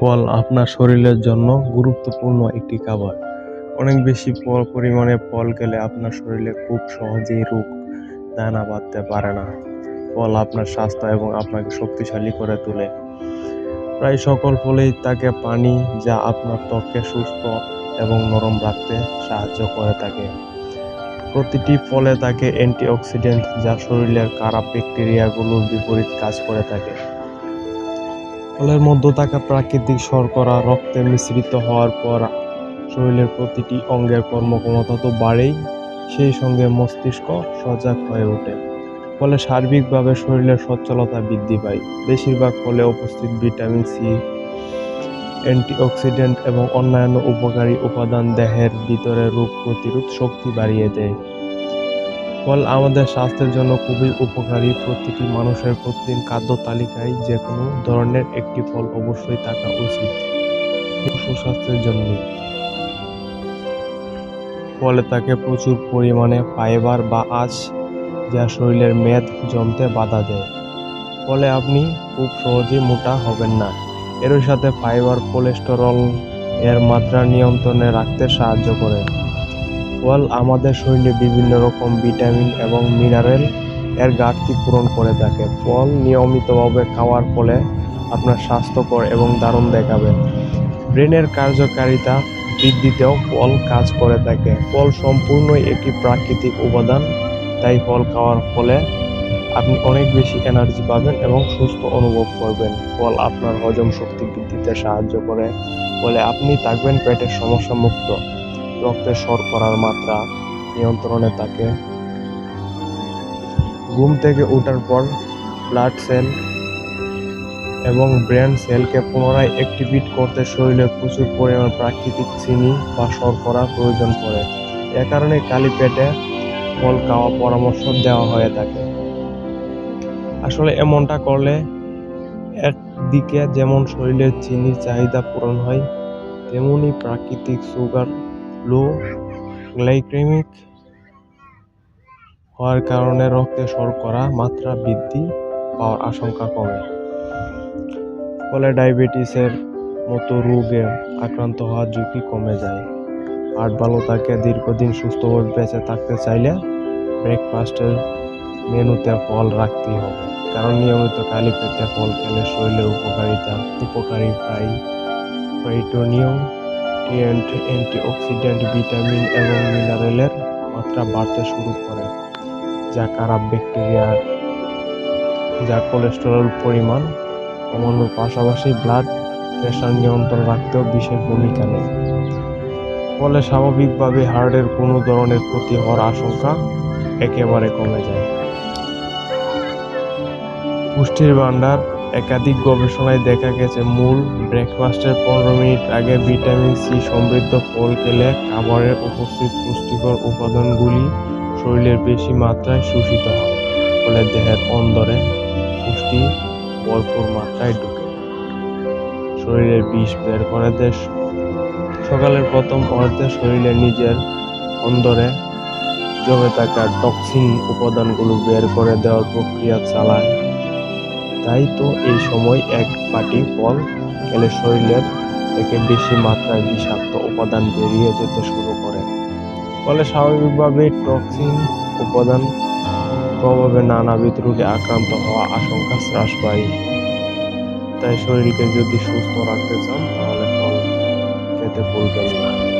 ফল আপনার শরীরের জন্য গুরুত্বপূর্ণ একটি খাবার। অনেক বেশি পরিমাণে ফল খেলে আপনার শরীরে খুব সহজেই রোগ, দানা বাঁধতে পারে না। ফল আপনার স্বাস্থ্য এবং আপনাকে শক্তিশালী করে তোলে। প্রায় সকল ফলেই থাকে পানি যা আপনার ত্বককে সুস্থ এবং নরম রাখতে সাহায্য করে থাকে। প্রতিটি ফলে থাকে অ্যান্টিঅক্সিডেন্ট যা শরীরের খারাপ ব্যাকটেরিয়াগুলোর বিপরীত কাজ করে থাকে। ফলের মধ্যে থাকা প্রাকৃতিক শর্করা রক্তে মিশ্রিত হওয়ার পর শরীরের প্রতিটি অঙ্গের কর্মক্ষমতা তো বাড়েই, সেই সঙ্গে মস্তিষ্ক সজাগ হয়ে ওঠে। ফলে সার্বিকভাবে শরীরের সচ্ছলতা বৃদ্ধি পায়। বেশিরভাগ ফলে উপস্থিত ভিটামিন সি, অ্যান্টিঅক্সিডেন্ট এবং অন্যান্য উপকারী উপাদান দেহের ভিতরে রোগ প্রতিরোধ শক্তি বাড়িয়ে দেয়। ফল আমাদের স্বাস্থ্যের জন্য খুবই উপকারী প্রতিটি মানুষের প্রতিদিন খাদ্য তালিকায় যে কোনো ধরনের একটি ফল অবশ্যই থাকা উচিত। সুস্বাস্থ্যের জন্য। ফলে থাকে প্রচুর পরিমাণে ফাইবার বা আঁশ যা শরীরের মেদ জমতে বাধা দেয়। ফলে আপনি খুব সহজেই মোটা হবেন না। এর সাথে ফাইবার, কোলেস্টেরল এর মাত্রা নিয়ন্ত্রণে রাখতে সাহায্য করে। ফল আমাদের শরীরে বিভিন্ন রকম ভিটামিন এবং মিনারেল এর ঘাটতি পূরণ করে থাকে। ফল নিয়মিতভাবে খাওয়ার ফলে আপনার স্বাস্থ্যকর এবং দারুণ দেখাবে। ব্রেনের কার্যকারিতা বৃদ্ধিতেও ফল কাজ করে থাকে। ফল সম্পূর্ণই একটি প্রাকৃতিক উপাদান, তাই ফল খাওয়ার ফলে আপনি অনেক বেশি এনার্জি পাবেন এবং সুস্থ অনুভব করবেন। ফল আপনার হজম শক্তি বৃদ্ধিতে সাহায্য করে, ফলে আপনি থাকবেন পেটের সমস্যা মুক্ত। রক্তের শর্করার মাত্রা নিয়ন্ত্রণে থাকে। ঘুম থেকে ওঠার পর ব্লাড সেল এবং ব্রেন সেলকে পুনরায় অ্যাক্টিভেট করতে শরীরে প্রচুর পরিমাণ প্রাকৃতিক চিনি বা শর্করা প্রয়োজন পড়ে। এ কারণে খালি পেটে ফল খাওয়া পরামর্শ দেওয়া হয়ে থাকে। আসলে এমনটা করলে একদিকে যেমন শরীরের চিনির চাহিদা পূরণ হয়, তেমনি প্রাকৃতিক সুগার লো গ্লাইকেমিক হওয়ার কারণে রক্তে শর্করা মাত্রা বৃদ্ধি পাওয়ার আশঙ্কা কমে। ফলে ডায়াবেটিসের মতো রোগে আক্রান্ত হওয়ার ঝুঁকি কমে যায়। হার্ট ভালো থাকে, দীর্ঘদিন সুস্থভাবে বেঁচে থাকতে চাইলে ব্রেকফাস্টের মেনুতে ফল রাখতেই হবে। কারণ নিয়মিত খালি পেটে ফল খেলে শরীরের উপকারিতা, উপকারী প্রায় প্রাইটোনিয়াম অ্যান্টিঅক্সিডেন্ট ভিটামিন এবং মিনারেলের মাত্রা বাড়তে শুরু করে, যা খারাপ ব্যাকটেরিয়া যা কোলেস্টেরল পরিমাণ কমানোর পাশাপাশি ব্লাড প্রেশার নিয়ন্ত্রণ রাখতেও বিশেষ ভূমিকা নেয়। ফলে স্বাভাবিকভাবে হার্টের কোনো ধরনের ক্ষতি হওয়ার আশঙ্কা একেবারে কমে যায়। পুষ্টির ভাণ্ডার একাধিক গবেষণায় দেখা গেছে, মূল ব্রেকফাস্টের পনেরো মিনিট আগে ভিটামিন সি সমৃদ্ধ ফল খেলে খাবারের উপস্থিত পুষ্টিকর উপাদানগুলি শরীরের বেশি মাত্রায় শোষিত হয়, ফলে দেহের অন্দরে পুষ্টি ভরপুর মাত্রায় ঢুকে। শরীরের বিষ বের করে দেয় সকালের প্রথম অর্ধে শরীরে নিজের অন্দরে জমে থাকা টক্সিন উপাদানগুলো বের করে দেওয়ার প্রক্রিয়া চালায়। তাই তো এই সময় এক বাটি ফল খেলে শরীরের থেকে বেশি মাত্রায় বিষাক্ত উপাদান বেরিয়ে যেতে শুরু করে। ফলে স্বাভাবিকভাবে টক্সিন উপাদান প্রভাবে নানাবিধ রোগে আক্রান্ত হওয়া আশঙ্কা হ্রাস পায়। তাই শরীরকে যদি সুস্থ রাখতে চান, তাহলে ফল খেতে ভুলবেন না।